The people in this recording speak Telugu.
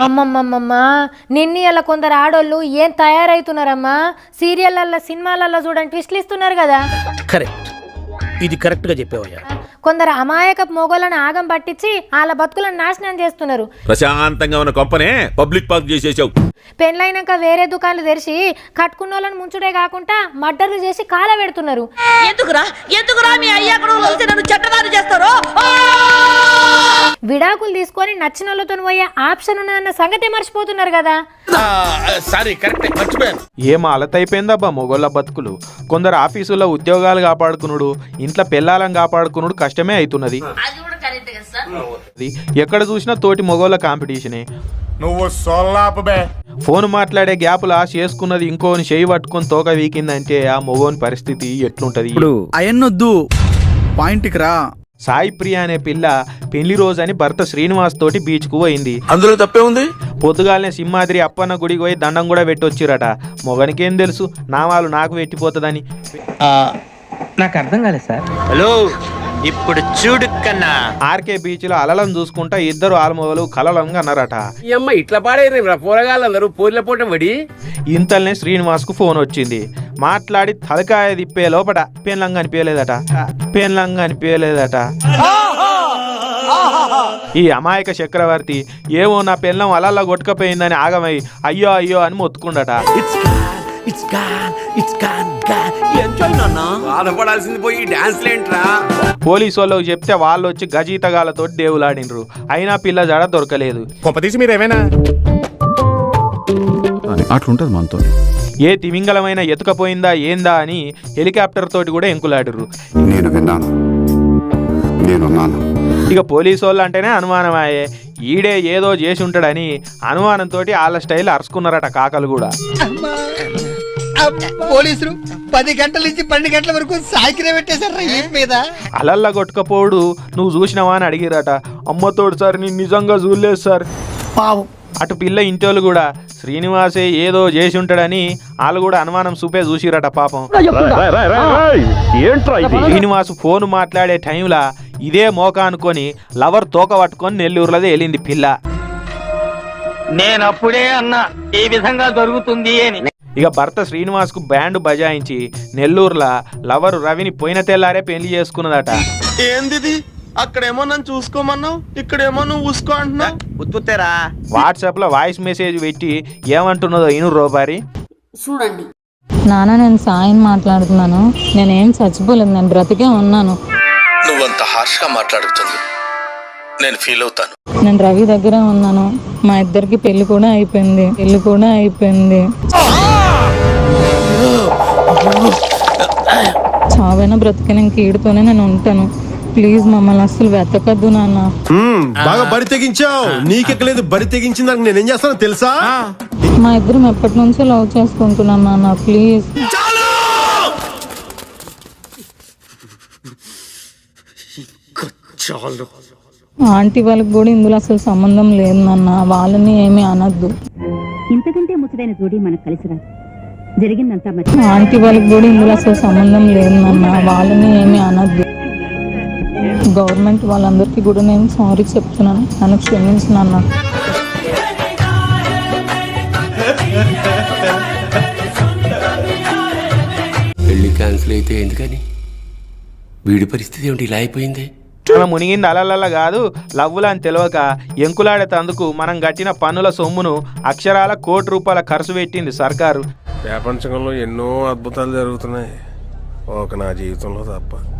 అమ్మమ్మమ్మమ్మ నిన్ని అలా కొందరు ఆడోళ్ళు ఏం తయారవుతున్నారమ్మా సీరియళ్ళల్లో సినిమాలల్లో చూడండి ట్విస్ట్లు ఇస్తున్నారు కదా. కరెక్ట్. ఇది కరెక్ట్గా చెప్పావయ్యా. కొందరు అమాయక మొగోళ్ళని ఆగం పట్టించి వాళ్ళ బతుకులను నాశనం చేస్తున్నారు. ప్రశాంతంగా ఉన్న కొంపనే పబ్లిక్ పార్క్ చేసేసావు. పెళ్ళైనాక వేరే దుకాణాలు తెరిచి కట్టుకున్న వాళ్ళని ముంచుడే కాకుండా మర్డర్లు చేసి కాల పెడుతున్నారు. ఎందుకురా? ఎందుకురా మీ నన్ను చెట్టదారి చేస్తారు? విడాకులు తీసుకొని నచ్చిన వాళ్ళతో పోయే ఆప్షన్ ఉన్నదన్న సంగతే మర్చిపోతున్నారు కదా. సారీ కరెక్ట్ మర్చిపోయాను. ఏం అలతైపోయిందబ్బా మొగోళ్ళ బతుకులు. కొందరు ఆఫీసుల్లో ఉద్యోగాలు కాపాడుకునుడు ఇంట్లో పెళ్ళాలను కాపాడుకునుడు కష్టమే అవుతున్నది అది కూడా కరెక్ట్ కదా సార్? అది ఎక్కడ చూసినా తోటి మొగోళ్ళ కాంపిటీషనే. నువ్వు సొల్లాపబే ఫోన్ మాట్లాడే గ్యాపులా చేసుకున్నది ఇంకోని చేయి పట్టుకొని తోక వీకిందంటే ఆ మొగోని పరిస్థితి ఎట్లుంటది? ఇప్పుడు అయన్నొద్దు. పాయింట్కి రా. సాయి ప్రియ అనే పిల్ల పెళ్ళి రోజని భర్త శ్రీనివాస్ తోటి బీచ్కు పోయింది. అందులో తప్పే ఉంది? పొద్దుగాలనే సింహాద్రి అప్పన్న గుడికి పోయి దండం కూడా పెట్టొచ్చిరట. మొగనికేం తెలుసు? నామాలు నాకు పెట్టిపోతుందని. నాకు అర్థం కాలేదు సార్. హలో. ఇప్పుడు చూడు కన్నా. ఆర్కే బీచ్లో అలలను చూసుకుంటా ఇద్దరు ఆల్మొగలు కలలంగా అన్నారట. ఈ అమ్మ ఇట్లా పాడేరు పోరగాళ్ళందరూ పూర్ల పూట పడి. ఇంతల్నే శ్రీనివాస్కు ఫోన్ వచ్చింది. మాట్లాడి తలకాయ తిప్పే లోపట పెన్లంగా అనిపించలేదట. పెన్లంగా అనిపించలేదట. ఈ అమాయక చక్రవర్తి ఏమో నా పెళ్ళం అలల్లా కొట్టుకపోయిందని ఆగమై అయ్యో అయ్యో అని మొత్తుకుండట. బాధపడాల్సింది పోయి డాన్స్ లేంట్రా పోలీసు వాళ్ళకి చెప్తే వాళ్ళు వచ్చి గజీతగాలతో దేవులాడినరు. అయినా పిల్ల జడ దొరకలేదు. కొంపతీసి మీరేమైనా అట్లుంటది మనతో. ఏ తిమింగలమైన ఎతుకపోయిందా ఏందా అని హెలికాప్టర్ తోటి కూడా ఎంకులాడిర్రు. నేను విన్నాను. నేనున్నాను. ఇక పోలీసు వాళ్ళు అంటేనే అనుమానమాయే. ఈడే ఏదో చేసి ఉంటాడని అనుమానంతో వాళ్ళ స్టైల్ అరుచుకున్నారట కాకలు కూడా. పోలీసులు పది గంటల నుంచి పన్నెండు గంటల వరకు సాకిరే పెట్టేశారు మీద. అలల్లా కొట్టుకపోడు నువ్వు చూసినావా అని అడిగిరట. అమ్మతోడు సార్ నేను నిజంగా చూడలేదు సార్. అటు పిల్ల ఇంటోళ్ళు కూడా శ్రీనివాసే ఏదో చేసి ఉంటాడని వాళ్ళు కూడా అనుమానం చూపే చూసిరట పాపం. శ్రీనివాసు ఫోన్ మాట్లాడే టైంలా ఇదే మోక అనుకొని లవర్ తోక పట్టుకొని నెల్లూరులోదే వెళ్ళింది పిల్ల. నేను అప్పుడే అన్నా ఈ విధంగా జరుగుతుంది అని. ఇక భర్త శ్రీనివాస్కు బ్యాండ్ బజాయించి నెల్లూరులా లవరు రవిని పోయిన తెల్లారే పెళ్ళి చేసుకున్నదట. ఏంది అక్కడేమో నన్ను చూసుకోమన్నావు ఇక్కడేమో నువ్వు ఊసుకో అంటున్నావు. ఉత్తుతేరా వాట్సాప్లో వాయిస్ మెసేజ్ పెట్టి ఏమంటున్నదో ఇను రోబారి చూడండి. నాన్న నేను సాయిని మాట్లాడుతున్నాను. నేనేం చచ్చిపోలేదు నేను బ్రతికే ఉన్నాను. నువ్వంత హార్ష్గా మాట్లాడుతుంది. నేను ఫీల్ అవుతాను. నేను రవి దగ్గర ఉన్నాను. మా ఇద్దరికి పెళ్ళి కూడా అయిపోయింది. పెళ్ళి కూడా అయిపోయింది. చావైనా బ్రతికిన కీడుతోనే నేను ఉంటాను. ప్లీజ్ మమ్మల్ని అస్సలు వెతకద్దు నాన్న. బాగా బరి తెగించావు. నీకెక్కలేదు బరి తెగించిన దానికి నేనేం చేస్తానో తెలుసా? మా ఇద్దరం ఎప్పటి నుంచో లవ్ చేసుకుంటున్నాం నాన్న ప్లీజ్. ఆంటీ వాళ్ళకి కూడా ఇందులో అసలు సంబంధం లేదు నాన్న. వాళ్ళని ఏమీ అనద్దు. ఇంతకంటే ముచ్చటైన జోడి మనకు కలిసి రాదు జరిగిందంతా మరి. ఆంటీ వాళ్ళకి కూడా ఇందులో అసలు సంబంధం లేదు నాన్న. వాళ్ళని ఏమీ అనద్దు. గవర్నమెంట్ వాళ్ళందరికీ కూడా నేను సారీ చెప్తున్నాను. నన్ను క్షమించు నాన్న. పెళ్ళి క్యాన్సిల్ అయితే ఎందుకని? వీడి పరిస్థితి ఏమిటి? ఇలా అయిపోయింది. మనం మునిగింది అలలల్ల కాదు లవ్వులా అని తెలియక ఎంకులాడే తందుకు మనం కట్టిన పన్నుల సొమ్మును అక్షరాల కోటి రూపాయల ఖర్చు పెట్టింది సర్కారు. ప్రపంచంలో ఎన్నో అద్భుతాలు జరుగుతున్నాయి. ఒక నా జీవితంలో తప్ప.